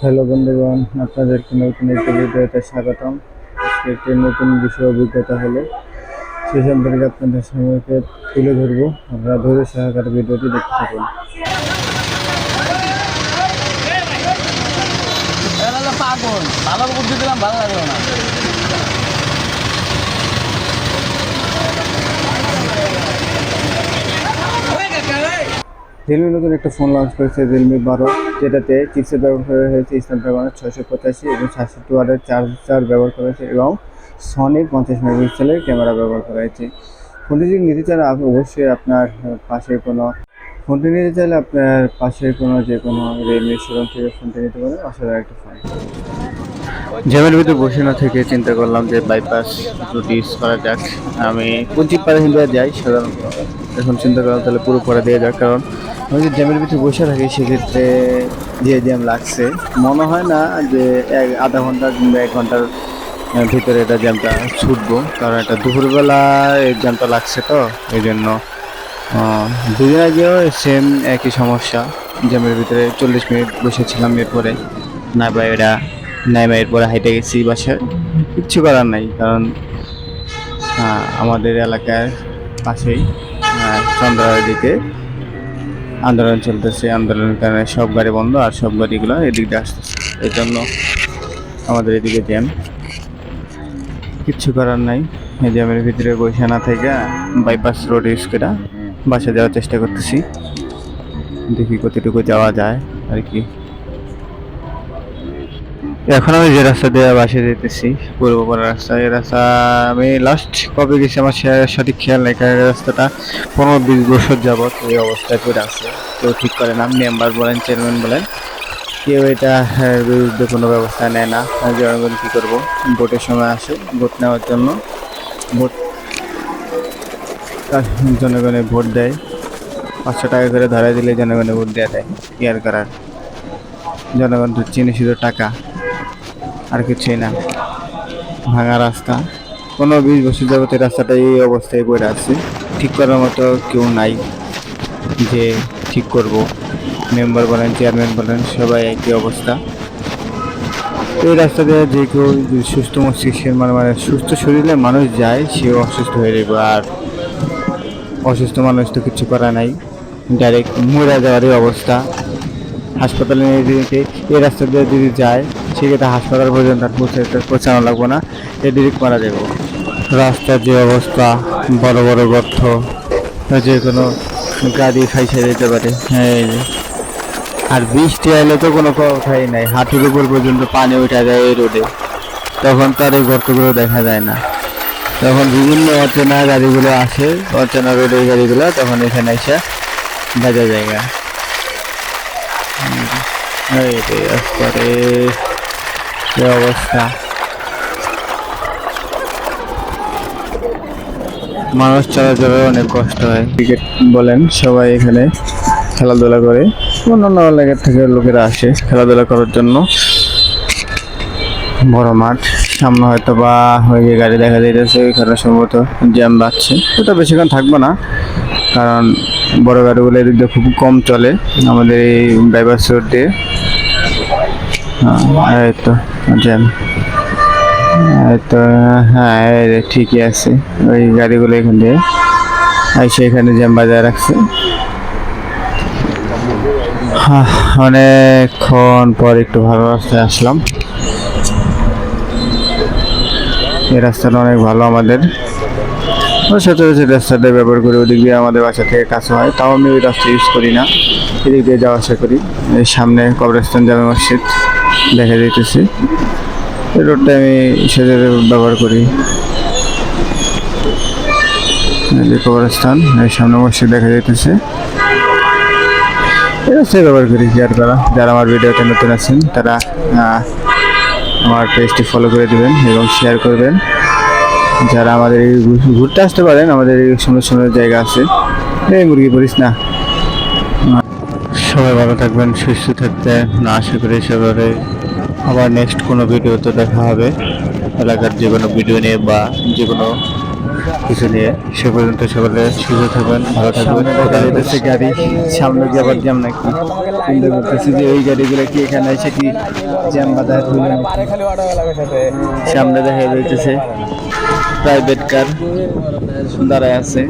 Hello বন্ধুগণ আপনাদেরকে নতুন একটি ভিডিওতে স্বাগতম। আজকে একটি নতুন বিষয় অভিজ্ঞতা হলো সে সম্পর্কে আপনাদের সঙ্গে তুলে ধরবো। আপনারা ধৈর্য সহকারে ভিডিওটি দেখতে থাকুন। এরা হলো পাগল ভালো বুদ্ধি দিলাম ভালো লাগল না। রিয়েলমি নতুন একটা ফোন লঞ্চ করেছে রিয়েলমি বারো। যেটাতে চিপসেট ব্যবহার করা হয়েছে স্ন্যাপড্রাগনের ছয়শো পঁচাশি এবং সাতষট্টি ওয়ার্ডের চার্জার ব্যবহার করা হয়েছে এবং সনির পঞ্চাশ মেগাপিক্সেলের ক্যামেরা ব্যবহার করা হয়েছে। ফোনটি যদি নিতে চান অবশ্যই আপনার পাশে কোনো ফোনটি নিতে চাইলে আপনার পাশের কোনো যে কোনো রিয়েলমি শোরুম থেকে ফোনটি নিতে পারেন, অসাধারণ একটা ফোন জ্যামের ভিতরে বসে না থেকে চিন্তা করলাম যে বাইপাস রুট ইউজ করা যাক। আমি পঞ্চিপ পাড়া হিন্দু যাই, সাধারণত। এখন চিন্তা করলাম তাহলে পুরো পড়া দিয়ে যাক, কারণ আমি যদি জ্যামের ভিতরে বসে থাকি সেক্ষেত্রে যে জ্যাম লাগছে। মনে হয় না যে এক আধা ঘণ্টা কিংবা এক ঘণ্টার ভিতরে এটা জ্যামটা ছুটবো, কারণ এটা দুপুরবেলা এই জ্যামটা লাগছে তো, এই জন্য দুদিন আগেও সেম একই সমস্যা। জ্যামের ভিতরে চল্লিশ মিনিট বসেছিলাম এরপরে না বা এটা নাই বা এরপরে হাইটে গেছি বাসায়। কিচ্ছু করার নাই, কারণ আমাদের এলাকার পাশেই। আহ, চন্দ্রার দিকে আন্দোলন চলতেছে আন্দোলনের কারণে সব গাড়ি বন্ধ আর সব গাড়িগুলো এদিক দিয়ে আসতেছে। এই জন্য আমাদের এদিকে জ্যাম। কিচ্ছু করার নাই। এই জ্যামের ভিতরে বসে না থেকে বাইপাস রোড ইউজ করে বাসা যাওয়ার চেষ্টা করতেছি। দেখি কতটুকু যাওয়া যায় আর কি। এখন আমি যে রাস্তা দিয়ে বাসে যেতেছি পূর্বপাড়া রাস্তা, এই রাস্তা আমি লাস্ট কবে গেছি আমার সঠিক খেয়াল নেই, কারণ রাস্তাটা পনেরো বিশ বছর যাবত এই অবস্থায় পড়ে আছে। কেউ ঠিক করে না, মেম্বার বলেন, চেয়ারম্যান বলেন, কেউ এটা বিরুদ্ধে কোনো ব্যবস্থা নেয় না। জনগণ কী করব? ভোটের সময় আসে, ভোট নেওয়ার জন্য ভোট তার জনগণের ভোট দেয়। পাঁচশো টাকা করে ধরাই দিলে জনগণের ভোট দেওয়া দেয়। কি আর করার। জনগণ তো চিনি শুধু টাকা। আর কিছুই না। ভাঙা রাস্তা। কোনো বিশ বছর যাবত এই রাস্তাটা এই অবস্থায় পড়ে আছে। ঠিক করার মতো কেউ নাই যে ঠিক করব। মেম্বার বলেন, চেয়ারম্যান বলেন, সবাই একই অবস্থা। এই রাস্তা দিয়ে যে কেউ সুস্থ মস্তিষ্কের মানে মানে সুস্থ শরীরে মানুষ যায়, সেও অসুস্থ হয়ে যাবে। আর অসুস্থ মানুষ তো কিছু করা নাই। ডাইরেক্ট মরে যাওয়ারই অবস্থা। হাসপাতালে নিয়ে এই রাস্তা দিয়ে যদি যায় সেক্ষেত্রে হাসপাতাল পর্যন্ত আর পৌঁছে পৌঁছানো লাগবে না এ ডিরেক্ট মারা যাব রাস্তার যে অবস্থা বড় বড় গর্ত যে কোনো গাড়ি ফাইসে যেতে পারে হ্যাঁ। আর বৃষ্টি এলে তো কোনো কথাই নাই হাঁটুর উপর পর্যন্ত পানি উঠা যায় এই রোডে তখন তার এই গর্তগুলো দেখা যায় না তখন বিভিন্ন অচেনা গাড়িগুলো আসে অচেনা রোডের গাড়িগুলো তখন এখানে এসে বাজা জায়গা এই রে রাস্তারে অবস্থা মানুষ চলাচলের অনেক কষ্ট হয়। ক্রিকেট বলেন, সবাই এখানে খেলাধুলা করে। অন্যান্য এলাকার থেকে লোকেরা আসে খেলাধুলা করার জন্য। বড় মাঠ, সামনে হয়তো বা হয়ে গিয়ে গাড়ি দেখা যাইতেছে, ওইখানে সম্ভবত জ্যাম বাড়ছে। ওটা বেশিক্ষণ থাকব না, কারণ বড় গাড়িগুলো এদিক দিয়ে খুব কম চলে। আমাদের এই ড্রাইভার রোড দিয়ে। এই তো জ্যাম তো হ্যাঁ ঠিকই আছে। ওই গাড়িগুলো এখান দিয়ে এসে এখানে জ্যাম বাজায় রাখছে। হ্যাঁ, অনেকক্ষণ পর একটু ভালো রাস্তায় আসলাম। এই রাস্তাটা অনেক ভালো আমাদের। সচরাচর রাস্তাটা ব্যবহার করি ওদিক দিয়ে আমাদের বাসা থেকে কাছে হয়। তাও আমি ওই রাস্তা ইউজ করি না। এদিক দিয়ে যাওয়া আসা করি। সামনে কবরস্থান জামে মসজিদ। দেখা যাইতেছে। রোডটা আমি সেভাবে ব্যবহার করি। কবরস্থান সামনে মসজিদ দেখা যাইতেছে। রাস্তায় ব্যবহার করি আর করা। যারা আমার ভিডিওতে নতুন আছেন, তারা আমার পেজটি ফলো করে দিবেন এবং শেয়ার করবেন। যারা আমাদের ঘুরতে আসতে পারেন, আমাদের এই সুন্দর সুন্দর জায়গা আছে। এই মুরগি পড়িস না। সবাই ভালো থাকবেন সুস্থ থাকতে। না আশা করি সবাই আবার নেক্সট কোনো ভিডিওতে দেখা হবে। এলাকার যে কোনো ভিডিও নিয়ে বা যে কোনো কিছু নিয়ে। সে পর্যন্ত সকলে সুস্থ থাকবেন ভালো থাকবেন। গাড়ি। সামনে যাবার জ্যাম নাকি? চিন্তা করতেছি যে ওই গাড়িগুলো কি এখানে এসে কি জ্যাম বাধা সামনে দেখা যাইতেছে প্রাইভেট কার দাঁড়ায় আছে।